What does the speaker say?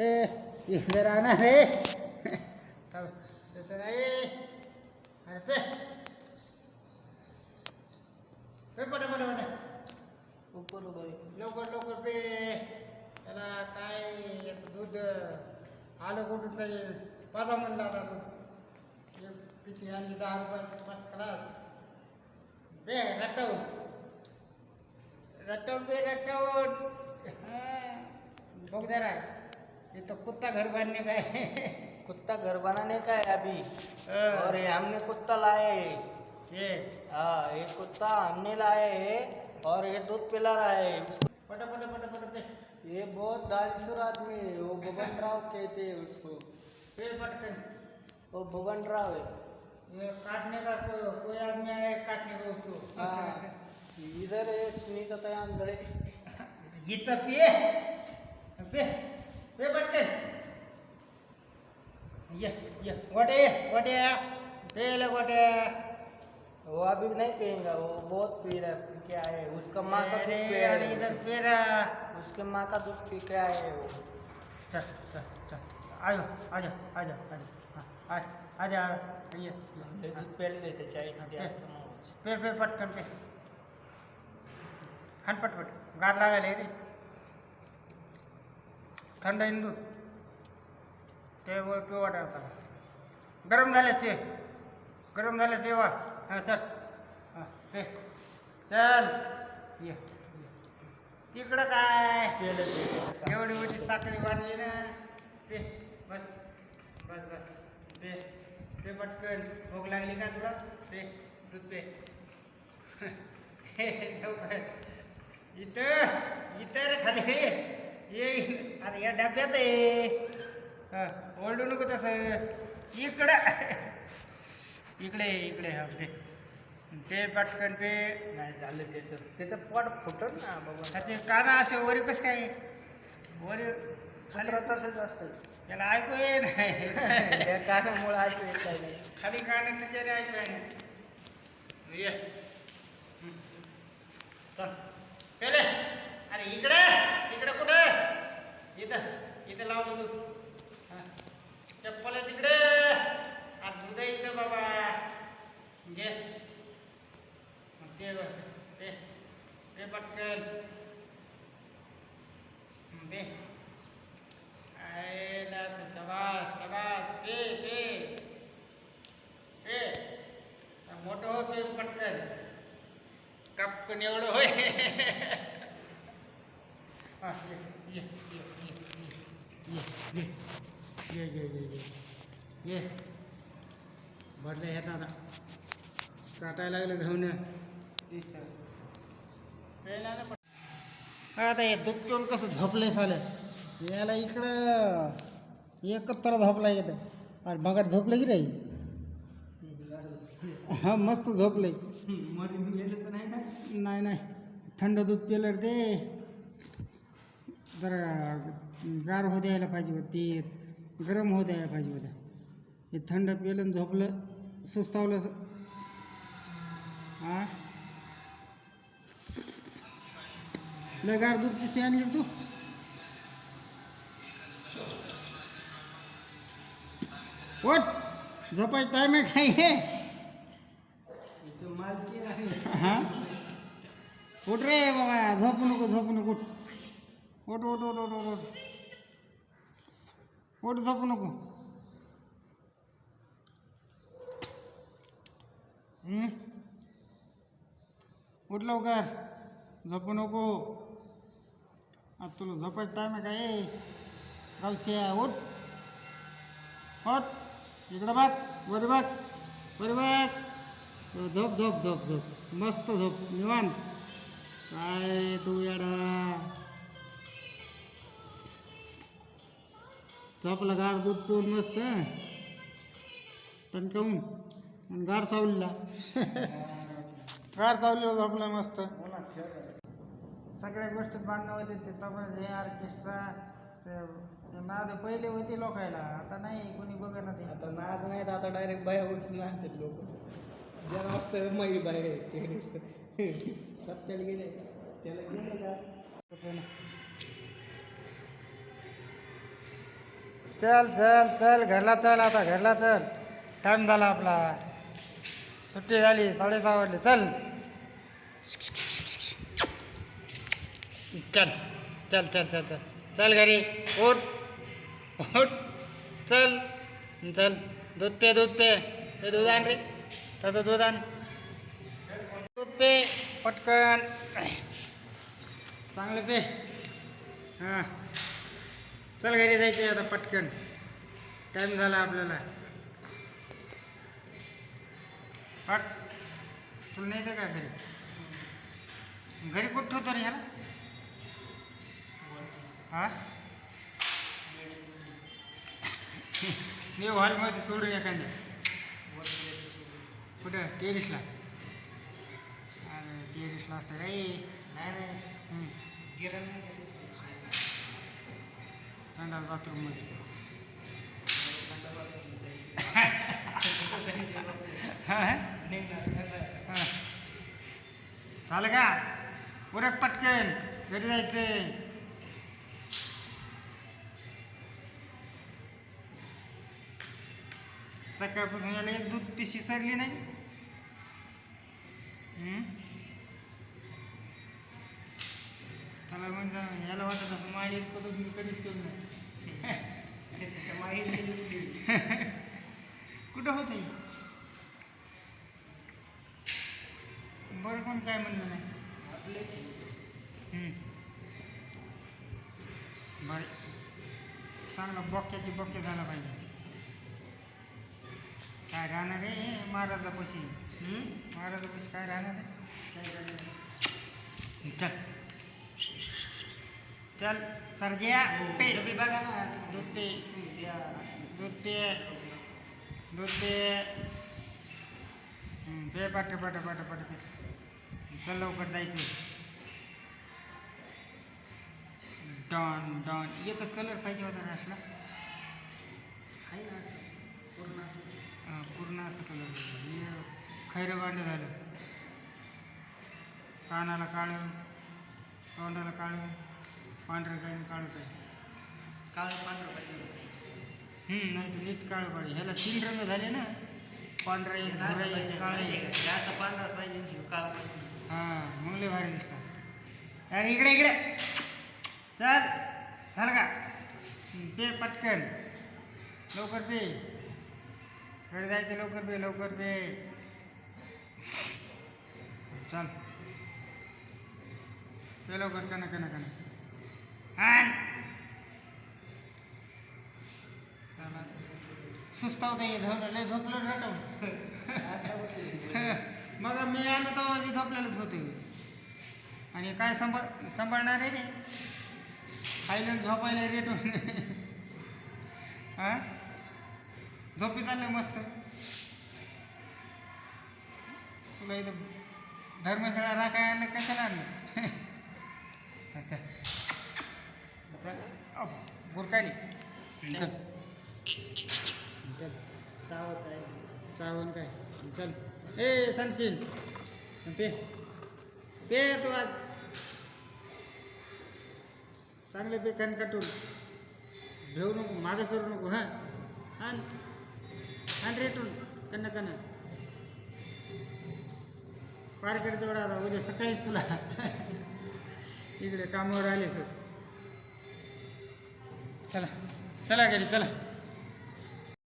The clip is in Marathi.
ए इकडे राहणार रे. लवकर लवकर पे. त्याला काय दूध आलं कुठून तरी. पाजा म्हणला आता दूध एक पिशवी आणली दहा रुपयाची फर्स्ट क्लास बे रट्टावून रट्टावून बे रट्टावून बघ जरा. इथं कुत्ता घर बांधणे काय कुत्ता घर बनाने का है अभी। हाँ। और ये हमने कुत्ता लाए। ये? हाँ ये कुत्ता हमने लाए। है और ये दूध पिला रहा है। पटा पटा पटा पटा ये बहुत दानशूर आदमी है। वो भगवान राव कहते हैं उसको। पे पटकन। वो भगवान राव है। ये काटने का को, कोई आदमी आए काटने को उसको? हाँ। इधर है सुनीता तयान गड़े गीता पिए। पे पे पटकन। ये ये गोटे गोटे पे ले गोटे वो अभी नहीं पिएगा वो बहुत पी रहा है उसका माँ का दूध पी अरे इधर पे रहा उसके माँ का दूध पी के आए वो। चल चल चल। आयो आजा आजा आजा हाँ, आ आजा ये ये, ये हाँ, दूध पहले लेते चाहिए पे पे पे पटकन पे। हन पट पट। गार लागायला रे। थंड आहे दूध ते वर पिऊ गरम झाले ते. गरम झाले वा हां चल. हां ते. चल. ये. ये. तिकडं काय? एवढी मोठी साखळी बांधली ना. ते. बस. बस बस. ते. ते पटकन. भूक लागली का तुला? ते. दूध पे. इथं. इथं रे खाली. ये अरे या डब्यात आहे हा, ओरडू नको तसं इकडं इकडे इकडे हा पे पे पटकन पे नाही झालं त्याचं त्याचं पोट फुटत ना बाबा त्याचे काना असे वरी कसं काय वरी खाली तसंच असतं ऐकू ये नाही त्या कारणामुळे ऐकू येत नाही खाली गाणं त्याच्या ऐकू आहे नाही ये. चल अरे इकडे इकडे कुठं इथं इथं लावलं दूध. हां. चप्पल आहे तिकडे. आज दूध आहे इथं बाबा. घे. ते पटकन. दे. आयला असं पे पे. पे. मोठं हो पे पटकन. कपकन एवढं होय. हा, ये, ये, ये, ये, ये, ये, ये, ये. भरले हे आता चाटायला लागलं घेऊन आता हे दूध पिऊन कसं झोपले झालं याला इकडं एकत्र झोपला येतं आणि बघा झोपलं की रे हा मस्त झोपले नाही ना? नाही नाही. थंड दूध पिलं रे ते. जरा गार होऊ द्यायला पाहिजे होतं गरम होऊ द्यायला पाहिजे होतं हे थंड पिलं झोपलं सुस्तावलं हा लय गार दूध पिशवी आणली तू? ओट झोपायचं टाईम आहे काय हे? हा? उठ रे बाबा झोपू नको झोपू नको ओट ओट ओट ओट ओट ओट झापू नको. उठ लवकर. झोपू नको. आता तुला झोपायचं टाईम आहे काय गावश्या उठ उठ इकडं बघ वर बघ वर बघ. झोप झोप झोप झोप. मस्त झोप निवांत. काय तू याडा? झोपला गार दूध पिऊन मस्त टणकावून. आणि गार सावलीला. गार सावलीला झोपला मस्त. सगळ्या गोष्टीत भांडणं होते ते तपास हे ऑर्केस्ट्रा ते नाद पहिले होते लोकायला आता नाही कोणी बघणार ते आता नाद नाही तर आता डायरेक्ट बाया उठून नाचतात लोक. ज्याला मस्त मग बाय सत्याला गेले त्याला गेले का? चल चल चल घरला चल आता घरला चल. टाईम झाला आपला. सुट्टी झाली साडेसहा वाजले. चल. चल चल चल चल चल. चल घरी. उठ. उठ. चल. चल. दूध पे दूध पे. ते दूध आण रे. त्याचं दूध आण. दूध पे. पटकन. चांगलं पे. हां. चल घरी जायचं आता पटकन. टाईम झाला आपल्याला. पट तुला नाही का घरी? घरी कुठं ठेवतो रे ह्याला? हा? मी हॉलमध्ये सोडून एखाद्या. कुठं? टेरिसला टेरिसला असतं काही नाही रे. गिरण संडास बाथरूममध्ये हा हा? झालं का? उरक पटकन. घरी जायचंय. सकाळपासून याला एक दूध पिशी सरली नाही. त्याला म्हणजे याला वाटत असं माझ्या इतकं दूध मी कधीच केलं नाही. कोण काय म्हणलं नाही. बरं. चांगलं बोक्याची बोक्या झाला पाहिजे. काय राहणार आहे महाराजापाशी? महाराजापाशी काय राहणार आहे? चल. चल सरजिया पे बघा ना. दूध पे. दूध पे. दूध पे. पे पाठ पाठ पाठ पाठ. चल लवकर जायचं डॉन डॉन. एकच कलर पाहिजे होता का असला? अं, पूर्ण असं. कलर हे खैरं बांड झालं. कानाला काळं तोंडाला काळं पांढरं काही काळं काही हम्म, नाही तर नीट काळं पाहिजे. ह्याला तीन रंग झाले ना. पांढरा एक भुरा एक काळा एक. हां मुंगले भारी दिसतात अरे इकडे इकडे. चल झालं का पे पटकन. लवकर पे. इकडे जायचं लवकर पे लवकर पे. चल. ते लवकर कना कना कना आण. चला. सुस्तावतं हे लय झोपलं रटव मग मी आलो तेव्हा मी झोपलेलंच होते. आणि काय सांभाळ सांभाळणार आहे रे. खायला झोपायला रेटून हां झोपी चाललं मस्त. तुला इथं धर्मशाळा राखाय आणलं कशाला आणलं? अच्छा. चल बुरकाली चल. चल. चावण काय चल. ए संचिन पे. पे तू आज. चांगले पे कणकटून. घेऊ नको मागं सरू नको हां. आण. आण रेटून कन्न कन्न पार कर तेवढा आता उद्या सकाळीच तुला. इकडे कामावर आले तर चला. चला घरी चला.